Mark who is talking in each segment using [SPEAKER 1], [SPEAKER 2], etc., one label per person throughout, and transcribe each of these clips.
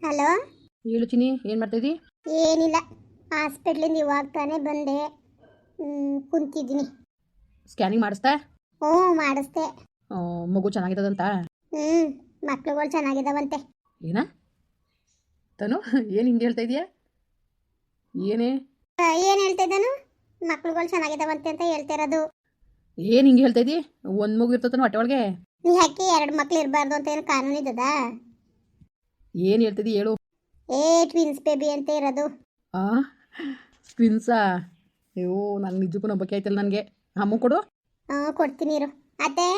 [SPEAKER 1] Hello?
[SPEAKER 2] ಹೇಳು ಚಿನಿ ಏನು ಮಾಡ್ತಾಯಿದ್ದಿ
[SPEAKER 1] ಏನಿಲ್ಲ ಹಾಸ್ಪಿಟ್ಲಿಂದ ಇವಾಗ ತಾನೇ ಬಂದೆ. ಹ್ಮ್, ಕುಂತಿದ್ದೀನಿ.
[SPEAKER 2] ಸ್ಕ್ಯಾನಿಂಗ್ ಮಾಡಿಸ್ತಾ
[SPEAKER 1] ಹ್ಞೂ ಮಾಡಿಸ್ತೆ
[SPEAKER 2] ಆ, ಮಗು ಚೆನ್ನಾಗಿದ್ದದಂತ?
[SPEAKER 1] ಹ್ಞೂ ಮಕ್ಳುಗಳು ಚೆನ್ನಾಗಿದ್ದಾವಂತೆ
[SPEAKER 2] ಏನ? ತನು ಏನು ಹಿಂಗೆ ಹೇಳ್ತಾ ಇದೀಯಾ? ಏನೇ?
[SPEAKER 1] ಏನು ಹೇಳ್ತಾ ಇದ್ದಾನು? ಮಕ್ಳುಗಳು ಚೆನ್ನಾಗಿದ್ದಾವಂತೆ ಅಂತ ಹೇಳ್ತಾ ಇರೋದು.
[SPEAKER 2] ಏನು ಹಿಂಗೆ ಹೇಳ್ತಾ ಇದೀಯ ಒಂದು ಮಗು ಇರ್ತತನ ಹೊಟ್ಟೆ ಒಳಗೆ?
[SPEAKER 1] ನೀ ಯಾಕೆ ಎರಡು ಮಕ್ಳು ಇರಬಾರ್ದು ಅಂತ ಏನು ಕಾನೂನು ಇದ್ದದ?
[SPEAKER 2] ಏನು ಹೇಳ್ತಿದ್ದಿ ಹೇಳು.
[SPEAKER 1] ಏ ಟ್ವಿನ್ಸ್ ಬೇಬಿ ಅಂತ ಇರೋದು.
[SPEAKER 2] ಆ? ಟ್ವಿನ್ಸಾ ಅಯ್ಯೋ ನಾನು ನಿಜಕ್ಕೂ ನಂಬಕ್ಕೆ ಆಯ್ತಲ್ಲ ನನಗೆ. ಅಮ್ಮ ಕೊಡು.
[SPEAKER 1] ಹ್ಞೂ ಕೊಡ್ತೀನಿ ಇರು. ಅತ್ತೆ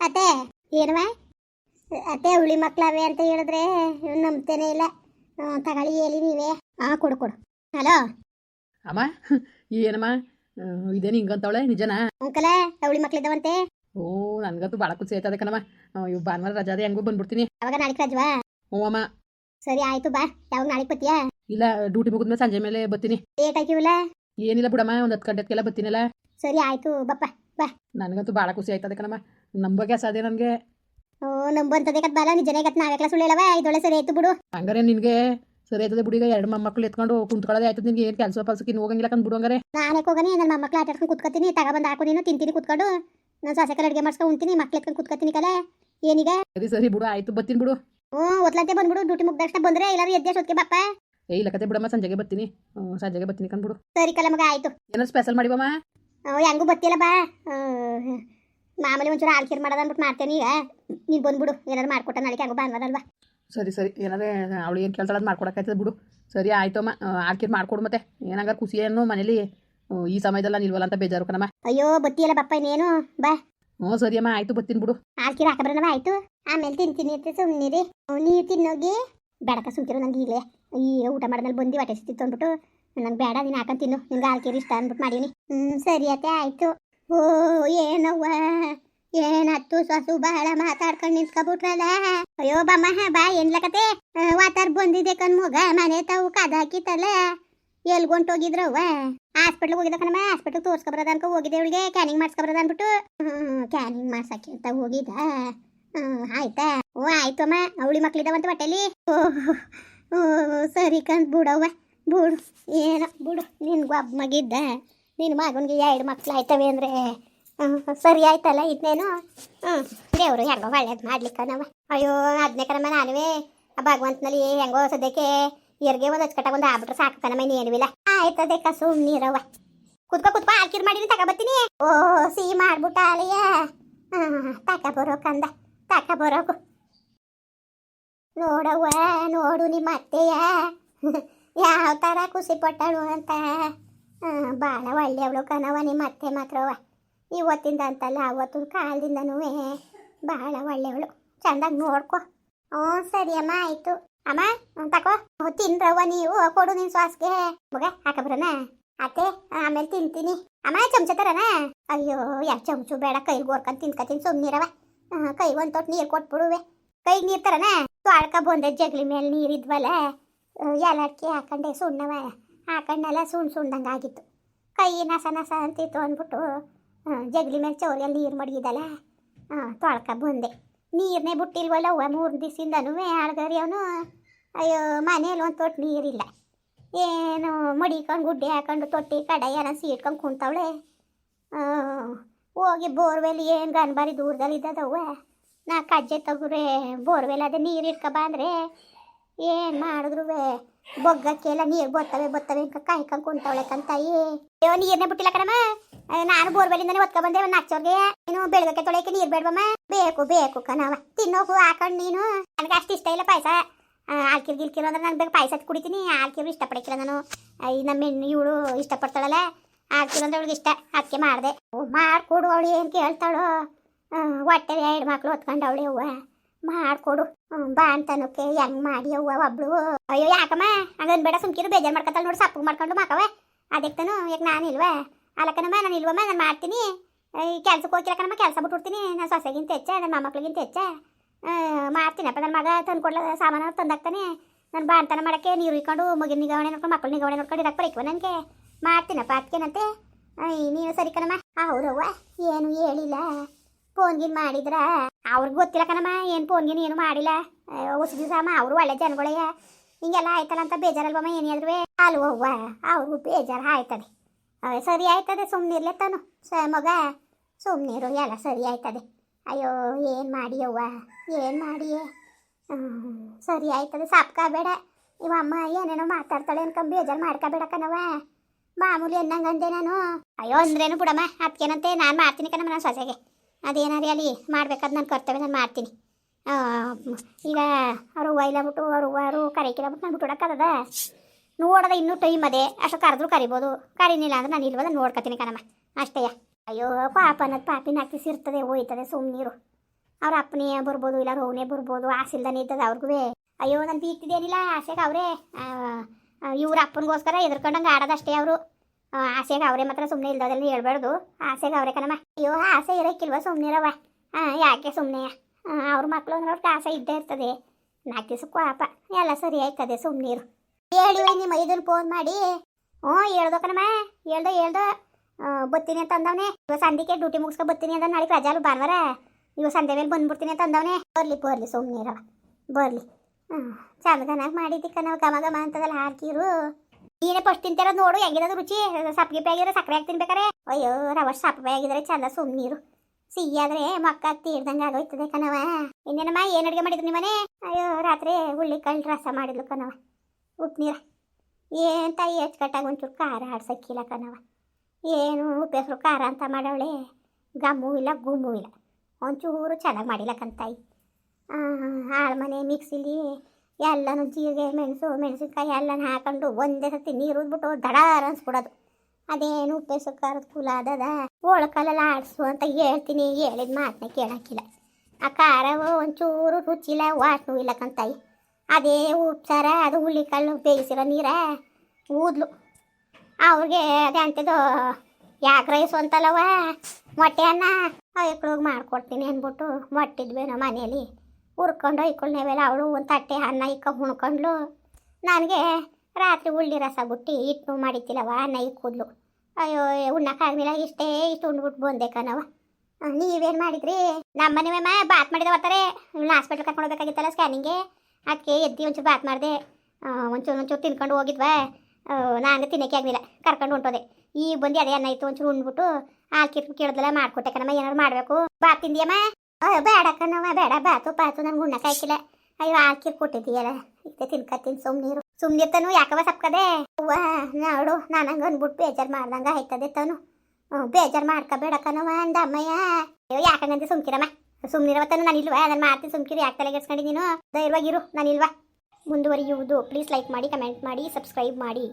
[SPEAKER 1] ಅತ್ತೆ ಏನವ ಅತ್ತೆ ಹುಳಿ ಮಕ್ಳವೆ ಅಂತ ಹೇಳಿದ್ರೆ ನಂಬ್ತೇನೆ ಇಲ್ಲ. ಹ್ಞೂ ತಗೊಳ್ಳಿ ಹೇಳಿ ನೀವೇ. ಹಾಂ ಕೊಡು ಕೊಡು. ಹಲೋ?
[SPEAKER 2] ಅಮ್ಮ ಏನಮ್ಮ? ಆ, ಇದೇನು ಹಿಂಗಂತವಳೆ? ನಿಜನಾ?
[SPEAKER 1] ಅಂಕಲ ಅವಳಿ ಮಕ್ಳಿದ್ದಾವಂತೆ
[SPEAKER 2] ಓ ನನಗಂತೂ ಭಾಳ ಖುಷಿ ಆಯ್ತದ ಕಣಮ್ಮ. ಆ, ಇವ್ ಭಾನುವಾರ ರಜಾದ ಹೆಂಗೂ ಬಂದ್ಬಿಡ್ತೀನಿ.
[SPEAKER 1] ಅವಾಗ ನಾಳೆ ರಜವಾ?
[SPEAKER 2] ಹ್ಞೂ ಅಮ್ಮ.
[SPEAKER 1] ಸರಿ ಆಯ್ತು ಬಾ. ಯಾವಾಗ ನಾಳೆ ಬತ್ತೀಯಾ
[SPEAKER 2] ಇಲ್ಲ ಡ್ಯೂಟಿ ಮುಗಿದ್ಮೇಲೆ ಸಂಜೆ ಮೇಲೆ ಬರ್ತೀನಿ.
[SPEAKER 1] ಲೇಟ್ ಆಗಿವಲ್ಲ
[SPEAKER 2] ಏನಿಲ್ಲ ಬಿಡಮ್ಮ ಒಂದು ಹತ್ತು ಗಂಟೆಗೆಲ್ಲ ಬರ್ತೀನಲ್ಲ.
[SPEAKER 1] ಸರಿ ಆಯ್ತು ಬಪ್ಪ ಬಾ.
[SPEAKER 2] ನನಗಂತೂ ಭಾಳ ಖುಷಿ ಆಯ್ತದೆ ಕಣಮ್ಮ. ನಂಬಕ್ಕೆ ಸಾಧ್ಯ ನನಗೆ.
[SPEAKER 1] ಓ ನಂಬಂತದೆ ಕತ್ ಬಾಲ ನಿಜನೇ ಕತ್ ನಾವೆಕ್ಲ ಸುಳ್ಳು ಹೇಳವ ಇದೊಳೆ ಸರಿ ಆಯ್ತು ಬಿಡು.
[SPEAKER 2] ಹಂಗಾರೆ ನಿನಗೆ ಸರಿ ಆಯ್ತದೆ ಬಿಡಿಗ ಎರಡು ಮೊಮ್ಮಕ್ಳು ಎತ್ಕೊಂಡು ಕುಂತ್ಕೊಳ್ಳೋದೇ ಆಯ್ತದೆ ನಿನ್ಗೆ ಏನು ಕೆಲಸ ಪಲ್ಸಕ್ಕೆ ಹೋಗಂಗಿಲ್ಲ ಕಂಡು ಬಿಡು ಹಂಗಾರೆ.
[SPEAKER 1] ನಾನೇ ಹೋಗನೆ? ನನ್ನ ಮೊಮ್ಮಕ್ಳು ಆಟಾಡ್ಕೊಂಡು ಕುತ್ಕತ್ತೀನಿ ಕುತ್ಕೊತೀನಿ ತಗೊಬಂದು ಹಾಕು ನೀನು ತಿಂತೀನಿ ಕುತ್ಕೊಂಡು. ನಾನು ಸಾಸಕಲ್ ಅಡುಗೆ ಮಾಡ್ಸ್ಕೊಂಡು ಉಂತೀನಿ ಮಕ್ಳು ಎತ್ಕೊಂಡು ಕುತ್ಕೊತೀನಿ ಕಲೆ. ಏನೀಗ?
[SPEAKER 2] ಸರಿ ಸರಿ ಬಿಡು ಆಯ್ತು ಬತ್ತೀನಿ ಬಿಡು.
[SPEAKER 1] ಹ್ಞೂ ಒತ್ಲಂತೆ ಬಂದ್ಬಿಡು ಡ್ಯೂಟಿ ಮುಗ್ದ ತಕ್ಷಣ ಬಂದ್ರೆ ಎಲ್ಲರೂ ಎದ್ದೆ ಸೊತ್ಕೆ ಬಪ್ಪ.
[SPEAKER 2] ಏ ಇಲ್ಲ ಕತೆ ಬಿಡಮ್ಮ ಸಂಜೆಗೆ ಬರ್ತೀನಿ. ಸಂಜೆಗೆ ಬರ್ತೀನಿ ಬಿಡು
[SPEAKER 1] ಸರಿ ಕಲ ಮಗ ಆಯ್ತು.
[SPEAKER 2] ಏನಾರು ಸ್ಪೆಷಲ್ ಮಾಡಿವಮ್ಮ?
[SPEAKER 1] ಅವ್ ಹೆಂಗೂ ಬತ್ತಿಯಲ್ಲ ಬಾ. ಆ, ಮಾಮೂಲಿ ಒಂಚೂರು ಆಳ್ಕೀರ್ ಮಾಡೋದು ಅಂದ್ಬಿಟ್ಟು ಮಾಡ್ತೇನೆ ಈಗ. ನೀನು ಬಂದ್ಬಿಡು ಏನಾದ್ರು ಮಾಡ್ಕೊಟ್ಟ ನಾಳೆ ಹೆಂಗೂ ಭಾನುವಾರಲ್ವಾ
[SPEAKER 2] ಸರಿ ಸರಿ. ಏನಾದ್ರೆ ಅವಳು ಏನು ಕೇಳ್ತಾಳೆ ಅದು ಮಾಡ್ಕೊಡಕ್ಕಾಯ್ತದೆ ಬಿಡು. ಸರಿ ಆಯ್ತಮ್ಮ. ಆಲ್ ಆರ್ಕಿರ್ ಮಾಡ್ಕೊಡು ಮತ್ತೆ. ಏನಾಗ ಖುಷಿ ಏನು ಮನೇಲಿ ಈ ಸಮಯದಲ್ಲ ನಿಲ್ವಲ್ಲ ಅಂತ ಬೇಜಾರು ಕಣಮ್ಮ.
[SPEAKER 1] ಅಯ್ಯೋ ಬತ್ತಿಯಲ್ಲ ಬಪ್ಪ ಇನ್ನೇನು. ಬಾ.
[SPEAKER 2] ಹ್ಞೂ ಸರಿಯಮ್ಮ ಆಯ್ತು, ಬರ್ತೀನಿ ಬಿಡು.
[SPEAKER 1] ಆಲ್ಕಿರ ಹಾಕಬ್ರಲ್ಲವ ಆಯ್ತು? ಆಮೇಲೆ ತಿಂತೀನಿ ಅಂತ ಸುಮ್ಮನಿರಿ ನೀರು ತಿನ್ನೋಗಿ ಬೇಡಕ ಸುಮ್ಕಿರು, ನಂಗೆ ಈಗಲೇ ಈ ಊಟ ಮಾಡಿದ್ಮೇಲೆ ಬಂದು, ಹೊಟ್ಟೆ ಸಿಕ್ತಿತ್ತು ಅಂದ್ಬಿಟ್ಟು, ನಂಗೆ ಬೇಡ, ನೀನು ಹಾಕೊಂಡು ತಿನ್ನು. ನಿಂಗೆ ಆಲ್ಕಿರಿ ಇಷ್ಟ ಅಂದ್ಬಿಟ್ಟು ಮಾಡೀನಿ. ಹ್ಞೂ ಸರಿ ಆಯ್ತು. ಓ, ಏನವ್ವ? ಏನತ್ತು ಸೊಸು ಬಹಳ ಮಾತಾಡ್ಕೊಂಡು ನಿಂತ್ಕೊಬಿಟ್ರಲ್ಲ? ಅಯ್ಯೋ, ಬಮ್ಮ, ಬಾ ಏನ್ಲಕತೆ ವಾತಾರ್ ಬಂದಿದೆ ಕಣ್ ಮಗ ಮನೆ ತಾವು ಕದ ಹಾಕಿತ್ತಲ್ಲ? ಎಲ್ಗೊಂಟೋಗಿದ್ರವ್ವ ಹಾಸ್ಪಿಟ್ಲ್ಗೆ ಹೋಗಿದ್ದ ಕಣಮ್ಮ ಹಾಸ್ಪಿಟಲ್ ತೋರ್ಸ್ಕೊಬರೋದ ಅನ್ಕೊ ಹೋಗಿದೆ ಇವಳಿಗೆ ಕ್ಯಾನಿಂಗ್ ಮಾಡ್ಸ್ಕೊಬರದ ಅಂದ್ಬಿಟ್ಟು ಬಿಟ್ಟು ಕ್ಯಾನಿಂಗ್ ಮಾಡ್ಸಕ್ಕೆ ಅಂತ ಹೋಗಿದ್ದ. ಹ್ಮ್, ಆಯ್ತಾ? ಓ, ಆಯ್ತು ಅಮ್ಮ, ಅವಳಿ ಮಕ್ಳಿದಾವಂತ ಹೊಟ್ಟೆಲಿ. ಓ ಓ, ಸರಿ ಕಂದ್ ಬಿಡವ್ವ, ಬಿಡು. ಏನ, ಬಿಡು, ನಿನ್ ಹಬ್ಬ ಮಗಿದ್ದ. ನಿನ್ ಮಗನಿಗೆ ಎರಡು ಮಕ್ಳು ಆಯ್ತವೆ ಅಂದ್ರೆ. ಸರಿ ಆಯ್ತಲ್ಲ ಇದನ್ನೇನು ಹ್ಞೂ ದೇವ್ರು ಹೆಂಗೋ ಒಳ್ಳೇದು ಮಾಡ್ಲಿಕ್ಕ ಅಯ್ಯೋ ಅದನ್ನೇ ಕಣಮ್ಮ, ನಾನುವೇ ಭಗವಂತನಲ್ಲಿ ಹೆಂಗೋ ಸದ್ಯಕ್ಕೆ ಎರ್ಗೆ ಒಂದು ಹಚ್ಕಟ್ಟಾಗ ಒಂದು ಆಗ್ಬಿಟ್ರೆ ಸಾಕು ಕಣಮ್ಮ ಇನ್ನೇನುವಿಲ್ಲ ಆಯ್ತದೆ ಕ ಸುಮ್ಮನಿರವ್ವ ಕುತ್ಕೋ ಕುತ್ಕೋ ಹಾಕಿರ್ ಮಾಡಿನಿ ತಗೊಬತ್ತೀನಿ ಓ ಸಿ ಮಾಡ್ಬಿಟ್ಟ ಅಲಿಯ ತಕ ಬರೋ ಕಂದ, ತಕ ಬರೋಕು ನೋಡವ್ವ, ನೋಡು ನಿಮ್ಮ ಅತ್ತೆಯ. ಯಾವ ಥರ ಖುಷಿ ಪಟ್ಟಳು ಅಂತ. ಭಾಳ ಒಳ್ಳೆಯವಳು ಕಣವ ನಿಮ್ಮ ಅತ್ತೆ ಮಾತ್ರವ ಇವತ್ತಿಂದ ಅಂತಲ್ಲ ಅವತ್ತು ಕಾಲದಿಂದನೂ ಭಾಳ ಒಳ್ಳೆಯವಳು. ಚಂದಾಗಿ ನೋಡ್ಕೊ. ಹ್ಞೂ ಸರಿ ಅಮ್ಮ ಆಯಿತು. ಅಮ್ಮ ತಕೋ. ತಿನ್ರವ್ವ ನೀವು, ಕೊಡು ನಿನ್ ಶ್ವಾಸಗೆ. ಮಗ, ಹಾಕಬ್ರನ? ಅತ್ತೆ, ಆಮೇಲೆ ತಿಂತೀನಿ. ಅಮ್ಮ, ಚಮಚ ತರನ? ಅಯ್ಯೋ ಯಾವ ಚಮಚು? ಬೇಡ, ಕೈಗೆ ಗೋರ್ಕೊಂಡು ತಿನ್ಕತೀನಿ ಸುಮ್ಮನಿರವ ಕೈ ಒಂದ್ ತೊಟ್ಟು ನೀರು ಕೊಟ್ಬಿಡುವೆ. ಕೈಗೆ ನೀರು ತರನ? ತೊಳ್ಕ ಬಂದೆ, ಜಗ್ಲಿ ಮೇಲೆ ನೀರಿದ್ವಲ್ಲ ಏಲಕ್ಕಿ ಹಾಕೊಂಡೆ, ಸುಣ್ಣವ ಹಾಕೊಂಡೆಲ್ಲ ಸುಣ್ಣ ಸುಣ್ಣಂಗೆ ಆಗಿತ್ತು. ಕೈ ನಸ ನಸ ಅಂತಿತ್ತು ಅಂದ್ಬಿಟ್ಟು ಜಗ್ಲಿ ಮೇಲೆ ಚೌರಿಯಲ್ಲಿ ನೀರು ಮಡಗಿದಲ್ಲ ತೊಳ್ಕ ಬಂದೆ. ನೀರನ್ನೇ ಬಿಟ್ಟಿಲ್ವಲ್ಲ ಅವ್ವ ಮೂರು ದಿವಸದಿಂದನೂ ಆಳ್ಗಾರಿ ಅವನು ಅಯ್ಯೋ, ಮನೇಲಿ ಒಂದು ತೊಟ್ಟು ನೀರಿಲ್ಲ. ಏನು ಮಡಿಕೊಂಡು ಗುಡ್ಡೆ ಹಾಕೊಂಡು ತೊಟ್ಟಿ ಕಡೆ ಏನೋ ಸೀಟ್ಕೊಂಡು ಕುಂತವಳೆ ಹೋಗಿ ಬೋರ್ವೆಲ್ ಏನು ಗನ್ಬಾರಿ ದೂರದಲ್ಲಿ ಇದ್ದದವ್ವ ನಾ ಕಜ್ಜೆ ತಗುರೆ, ಬೋರ್ವೆಲ್ ಅದೇ ನೀರು ಇಟ್ಕ ಬಂದ್ರೆ ಏನು ಮಾಡಿದ್ರು ಬೊಗ್ಗಕ್ಕೆಲ್ಲ ನೀರು ಬರ್ತವೆ ಬರ್ತವೆ ಅಂತ ಕಾಯ್ಕೊಂಡು ಕುಂತವಳೆ ಕಂತಾಯಿ. ಅಯ್ಯೋ ನೀರನ್ನೇ ಬಿಟ್ಟಿಲ್ಲ ಕಣಮ್ಮ. ನಾನು ಬೋರ್ವೆಲಿಂದನೇ ಒತ್ಕ ಬಂದೆ ಒಂದು ನಾಚೋರ್ಗೆ ನೀನು ಬೆಳಗಕ್ಕೆ ತೊಳೆಯಕ್ಕೆ ನೀರು ಬೇಡವಮ್ಮ? ಬೇಕು ಬೇಕು ಕಣವ ತಿನ್ನೋಕು ಹಾಕೊಂಡು ನೀನು. ನನಗೆ ಅಷ್ಟು ಇಷ್ಟ ಇಲ್ಲ ಪಾಯಸ. ಆಲ್ಕಿರ್ ಗಿಲ್ಕಿರು ಅಂದ್ರೆ ನಾನು ಬೇಗ ಪಾಯಸ ಕುಡಿತೀನಿ. ಆಲ್ಕಿರು ಇಷ್ಟಪಡಕ್ಕಿಲ್ಲ ನಾನು. ಈ ನಮ್ಮ ಹೆಣ್ಣು, ಇವಳು ಇಷ್ಟಪಡ್ತಾಳಲ್ಲ. ಆಲ್ಕಿರು ಅಂದ್ರೆ ಅವಳಿಗೆ ಇಷ್ಟ. ಅದಕ್ಕೆ ಮಾಡಿದೆ. ಮಾಡ್ಕೊಡು ಅವಳು ಏನು ಕೇಳ್ತಾಳು. ಹೊಟ್ಟೆ ಎರಡು ಮಕ್ಳು ಹೊತ್ಕೊಂಡು ಅವಳೆ ಅವ್ವ. ಮಾಡಿಕೊಡು. ಬಾ ಅಂತನಕ್ಕೆ ಹೆಂಗ್ ಮಾಡಿ ಅವ್ವ ಒಬ್ಳು? ಅಯ್ಯೋ, ಯಾಕಮ್ಮ? ಹಂಗನ್ ಬೇಡ ಸುಮ್ಕಿರು, ಬೇಜಾರು ಮಾಡ್ಕೊತಾಳೆ ನೋಡಿ ಸಪ್ಪು ಮಾಡ್ಕೊಂಡು ಮಾಕವೆ ಅದಕ್ಕೆ ತಾನು ಈಗ ನಾನು ಇಲ್ವಾ ಅಲ್ಲಕ್ಕನಮ್ಮ ನಾನು ಇಲ್ವಮ್ಮ ನಾನು ಮಾಡ್ತೀನಿ. ಈ ಕೆಲ್ಸಕ್ಕೆ ಹೋಗಿಲ್ಲ ಕಣಮ್ಮ ಕೆಲಸ ಬಿಟ್ಬಿಡ್ತೀನಿ. ನಾನು ಸೊಸೆಗಿಂತ ಹೆಚ್ಚ ನನ್ನ ಮೊಮ್ಮಕ್ಳಿಗಿಂತ ಹೆಚ್ಚ. ಮಾಡ್ತೀನಪ್ಪ ನನ್ನ ಮಗ ತಂದು ಕೊಡ್ಲ ಸಾಮಾನು ತಂದಾಕ್ತಾನೆ. ನಾನು ಬಾಣ್ತನ ಮಾಡೋಕ್ಕೆ ನೀರು ಇಕ್ಕೊಂಡು ಮಗಿನ ನಿಗಾವಣೆ ನೋಡ್ಕೊಂಡು ಮಕ್ಕಳು ನಿಗಾವಣೆ ನೋಡ್ಕೊಂಡು ಇರಕ್ಕೆ ಬರೀಕವ ನನಗೆ? ಮಾಡ್ತೀನಪ್ಪ ಅದಕ್ಕೇನಂತೆ ನೀನು ಸರಿ ಕಣಮ್ಮ. ಅವ್ರವ್ವ ಏನು ಹೇಳಿಲ್ಲ. ಫೋನ್ ಗಿನ್ ಮಾಡಿದ್ರ. ಅವ್ರಿಗೆ ಗೊತ್ತಿಲ್ಲ ಕಣಮ್ಮ, ಏನು ಫೋನ್ ಗಿನ್ ಏನು ಮಾಡಿಲ್ಲ. ಹೊಸ ದಿವಸ ಅಮ್ಮ, ಅವರು ಒಳ್ಳೆ ಜನಗಳಯ್ಯ ಹಿಂಗೆಲ್ಲ ಆಯ್ತಲ್ಲ ಅಂತ ಬೇಜಾರಲ್ವಮ್ಮ ಏನಾದ್ರೂ ಅಲ್ವವ್ವ ಅವ್ರಿಗೂ ಬೇಜಾರು ಆಯ್ತದೆ. ಅವೆ ಸರಿ ಆಯ್ತದೆ ಸುಮ್ಮನಿರ್ಲೆ ತಾನು. ಸ ಮಗ ಸುಮ್ಮನಿರು ಎಲ್ಲ ಸರಿ ಆಯ್ತದೆ. ಅಯ್ಯೋ ಏನು ಮಾಡಿ ಅವ್ವ ಏನು ಮಾಡಿ ಹ್ಮ್, ಸರಿ ಆಯ್ತದೆ ಸಾಪ್ಕಬೇಡ. ಇವ ಅಮ್ಮ ಏನೇನೋ ಮಾತಾಡ್ತಾಳೆ ಅನ್ಕೊಂಡ್ ಬೇಜಾರು ಮಾಡ್ಕೋಬೇಡ ಮಾಮೂಲಿ ಅನ್ನಂಗಂದೆ ನಾನು. ಅಯ್ಯೋ ಅಂದ್ರೇನು ಬಿಡಮ್ಮ ಅದಕ್ಕೇನಂತೆ ನಾನು ಮಾಡ್ತೀನಿ ಕಣಮ್ಮ ನನ್ನ ಸೊಸೆಗೆ. ಅದೇನಾರಿ ಅಲ್ಲಿ ಮಾಡ್ಬೇಕಾದ್ ನಾನು ಕರ್ತವ್ಯ ನಾನು ಮಾಡ್ತೀನಿ. ಈಗ ಅವ್ರು ಹೂವು ಇಲ್ಲ ಬಿಟ್ಟು ಅವ್ರು ಹೂವಾರು ಕರೆಕಿಲ್ಲ ಬಿಟ್ಟು ನಾನು ಬಿಟ್ಟು ನೋಡದ ಇನ್ನೂ ಟೈಮ್ ಅದೇ. ಅಷ್ಟು ಕರೆದ್ರು ಕರಿಬೋದು. ಕರೀನಿಲ್ಲ ಅಂದ್ರೆ ನಾನು ಇಲ್ವಲ್ಲ, ನೋಡ್ಕೊತೀನಿ ಕಣಮ್ಮ. ಅಷ್ಟೇಯ. ಅಯ್ಯೋ, ಪಾಪ ಅನ್ನೋದು ಪಾಪಿನ ಹಾಕಿ ಸಿರ್ತದೆ, ಹೋಯ್ತದೆ ಸುಮ್ಮನೀರು ಅವ್ರ ಅಪ್ಪನೇ ಬರ್ಬೋದು, ಇಲ್ಲ ರೋವನೇ ಬರ್ಬೋದು ಆಸೆ ಇಲ್ದಾನೆ ಇದ್ದದ ಅವ್ರಿಗೂ ಅಯ್ಯೋ, ನಾನು ಬೀಗ್ತಿದ್ದೇನಿಲ್ಲ ಆಸೆಗೆ ಅವರೇ. ಇವ್ರ ಅಪ್ಪನಿಗೋಸ್ಕರ ಎದ್ಕೊಂಡಂಗೆ ಆಡೋದಷ್ಟೇ ಅವರು. ಆಸೆಗೆ ಅವರೇ ಮಾತ್ರ ಸುಮ್ಮನೆ ಇಲ್ದದಲ್ಲಿ ಹೇಳ್ಬಾರ್ದು. ಆಸೆಗೆ ಅವರೇ ಕಣಮ್ಮ. ಅಯ್ಯೋ, ಆಸೆ ಇರೋಕ್ಕಿಲ್ವ ಸುಮ್ಮನಿರವ ಹಾಂ ಯಾಕೆ ಸುಮ್ಮನೆ ಅವ್ರ ಮಕ್ಕಳು ಅಂದ್ರೆ ಅವ್ರಿಗೆ ಆಸೆ ಇದ್ದೇ ಇರ್ತದೆ. ನಾಲ್ಕು ದಿವಸಕ್ಕೂ ಪಾಪ, ಎಲ್ಲ ಸರಿ ಆಯ್ತದೆ ಸುಮ್ಮನೀರು ಹೇಳಿ ನಿಮ್ಮ ಮೈದನ್ ಫೋನ್ ಮಾಡಿ. ಹ್ಞೂ, ಹೇಳ್ದೋ ಕಣಮ್ಮ, ಹೇಳ್ದೋ ಹೇಳ್ದೋ. ಬತ್ತೀನಿ ಅಂತ ಅಂದವನೆ. ಇವಾಗ ಸಂಧಿಕೆ ಡ್ಯೂಟಿ ಮುಗಿಸ್ಕೊ ಬತ್ತೀನಿ ಅಂತ ನಾಳೆ ರಜಾಲು ಬಾರ್ವಾರ ಇವ ಸಂಜೆ ಮೇಲೆ ಬಂದ್ಬಿಡ್ತೀನಿ ಅಂತ ಅಂದವನೆ. ಬರ್ಲಿ ಬರ್ಲಿ ಸುಮ್ಮನಿರವ ಬರ್ಲಿ. ಹ್ಞೂ ಚಂದಗನಾಗ ಮಾಡಿದ್ದಕ್ಕ ನಾವು ಗಮ ಗಮ ಅಂತದಲ್ಲ ಹಾಕಿರು ನೀನೇ ಫಸ್ಟ್ ತಿಂತಾರ ನೋಡು, ಹೆಂಗಿರೋದು ರುಚಿ. ಸಪ್ಗೆ ಆಗಿರೋ ಸಕ್ಕರೆ ಹಾಕಿ ತಿನ್ಬೇಕಾರೆ. ಅಯ್ಯೋ ರವ ಸಪ್ಪೆ ಆಗಿದ್ರೆ ಚಂದ ಸುಮ್ಮನೀರು ಸಿಹಿ ಆದ್ರೆ ಮಕ್ಕ ತೀರ್ದಂಗೆ ಆಗೋಯ್ತದೆ ಕಣವ ಇನ್ನೇನಮ್ಮ, ಏನು ಅಡುಗೆ ಮಾಡಿದ್ರು ನಿಮ್ಮನೆ? ಅಯ್ಯೋ, ರಾತ್ರಿ ಹುಳ್ಳಿ ಕಳ್ಳು ರಸ ಮಾಡಿದ್ಲು ಕಣವ ಉಪ್ಪು ಏನು ತಾಯಿ ಕಟ್ಟಾಗ ಒಂಚೂರು ಖಾರ ಆಡ್ಸಕ್ಕಿಲ್ಲ ಕಣವ ಏನು ಉಪ್ಪೆಸರು ಖಾರ ಅಂತ ಮಾಡವಳೆ? ಗಮ್ಮು ಇಲ್ಲ, ಗುಮ್ಮು ಇಲ್ಲ. ಒಂಚೂರು ಚೆನ್ನಾಗಿ ಮಾಡಿಲ್ಲ ಕಂತಾಯಿ ಆಳ್ಮನೆ ಮಿಕ್ಸಿಲಿ ಎಲ್ಲನೂ ಜೀರಿಗೆ, ಮೆಣಸು, ಮೆಣಸಿನ್ಕಾಯಿ ಎಲ್ಲನೂ ಹಾಕೊಂಡು ಒಂದೇ ಸತಿ ನೀರು ಉದ್ಬಿಟ್ಟು ದಡಾರ ಅನ್ಸ್ಬಿಡೋದು. ಅದೇನು ಉಪ್ಪೆಸರು ಖಾರದ ಕುಲ ಅದದ? ಒಳಕಲ್ಲೆಲ್ಲ ಆಡಿಸು ಅಂತ ಹೇಳ್ತೀನಿ, ಹೇಳಿದ ಮಾತನ್ನ ಕೇಳೋಕ್ಕಿಲ್ಲ. ಆ ಖಾರವು ಒಂಚೂರು ರುಚಿಲ್ಲ ವಾಸನೂ ಇಲ್ಲ ಕಂತಾಯಿ ಅದೇ ಉಪ್ಸಾರ ಅದು ಹುಳ್ಳಿಕಾಳು ಬೇಯಿಸಿರೋ ನೀರ ಊದ್ಲು. ಅವ್ರಿಗೆ ಅದೇ ಅಂತಿದ್ದು, ಯಾಕೆ ರೈಸು ಅಂತಲ್ಲವ ಮೊಟ್ಟೆ ಅನ್ನ? ಅವಕ್ಳಿಗೆ ಮಾಡ್ಕೊಡ್ತೀನಿ ಅಂದ್ಬಿಟ್ಟು ಮೊಟ್ಟಿದ್ವೇನೋ ಮನೇಲಿ. ಹುರ್ಕೊಂಡು ಒಯ್ಕೊಳ್ಳೇವೆಲ್ಲ ಅವಳು ಒಂದು ತಟ್ಟೆ ಅನ್ನ ಇಕ್ಕ ಹುಣ್ಕೊಂಡ್ಲು. ನನಗೆ ರಾತ್ರಿ ಉಳ್ಳಿ ರಸ ಬಿಟ್ಟು ಹಿಟ್ಟು ಮಾಡಿತ್ತಿಲ್ಲವ ಅನ್ನ ಇಕ್ಕೂದ್ಲು ಅಯ್ಯೋ ಉಣ್ಣಕ್ಕಾಗಲಿಲ್ಲ ಇಷ್ಟೇ ಇಷ್ಟು ಉಂಡ್ಬಿಟ್ಟು ಬಂದೆ ಕಣವ ನೀವೇನು ಮಾಡಿದ್ರಿ? ನಮ್ಮನೆ ಮೇಮ ಬಾತ್ ಮಾಡಿದ ಬರ್ತಾರೆ ಹಾಸ್ಪಿಟ್ಲ್ ಕರ್ಕೊಂಡು ಹೋಗ್ಬೇಕಾಗಿತ್ತಲ್ಲ ಸ್ಕ್ಯಾನಿಂಗೆ ಅದಕ್ಕೆ ಎದ್ದು ಒಂಚೂರು ಬಾತ್ ಮಾಡಿದೆ ಒಂಚೂರು ಒಂಚೂರು ತಿನ್ಕೊಂಡು ಹೋಗಿದ್ವಾ ನಾನು ತಿನ್ನೋಕೆ ಆಗಲಿಲ್ಲ, ಕರ್ಕೊಂಡು ಹೊಂಟೋದೆ. ಈಗ ಬಂದು ಅದೇ ಅನ್ನ ಇತ್ತು, ಒಂಚೂರು ಉಂಡ್ಬಿಟ್ಟು ಹಾಲು ಕಿರ್ಕು ಕೇಳಿದೆಲ್ಲ ಮಾಡ್ಕೊಟ್ಟೆ ಕಣಮ್ಮ ಏನಾರು ಮಾಡಬೇಕು. ಬಾತ್ ತಿಂದಿಯಮ್ಮ? ಬೇಡ ಕಣವ ಬೇಡ, ಬಾತು, ಪಾತು, ನಂಗೆ ಉಣ್ಣಕ್ಕೆ ಹಾಕಿಲ್ಲ. ಅಯ್ಯೋ, ಹಾಲು ಕಿರ್ ಕೊಟ್ಟಿದ್ದೀಯಲ್ಲ ಇತ್ತೆ ತಿನ್ಕತ್ತೀನಿ ಸುಮ್ಮನೀರು ಸುಮ್ಮನಿರ್ತಾನು ಯಾಕವ ಸಪ್ಕದೆ? ಅವ್ವ, ನೋಡು, ನಾನು ಹಂಗೆ ಅಂದ್ಬಿಟ್ಟು ಬೇಜಾರು ಮಾಡ್ದಂಗೆ ಆಯ್ತದೆ ತಾನು. ಬೇಜಾರು ಮಾಡ್ಕೋಬೇಡ ಕಣವ ಅಂದಮ್ಮಯ್ಯ ಅಯ್ಯೋ ಯಾಕಂಗಂತ ಸುಮ್ಕಿರಮ್ಮ? ಸುಮ್ಮನಿರವತ್ತನು ನಾನು ಇಲ್ವಾ? ನಾನು ಮಾಡ್ತೀನಿ ಸುಮ್ಕಿರಿ, ಯಾಕೆ ತಲೆಗೆಡ್ಸ್ಕೊಂಡು ನೀನು ಧೈರ್ಯವಾಗಿರು ನಾನು ಇಲ್ವಾ ಮುಂದುವರಿಯುವುದು. ಪ್ಲೀಸ್ ಲೈಕ್ ಮಾಡಿ ಕಮೆಂಟ್ ಮಾಡಿ ಸಬ್ಸ್ಕ್ರೈಬ್ ಮಾಡಿ.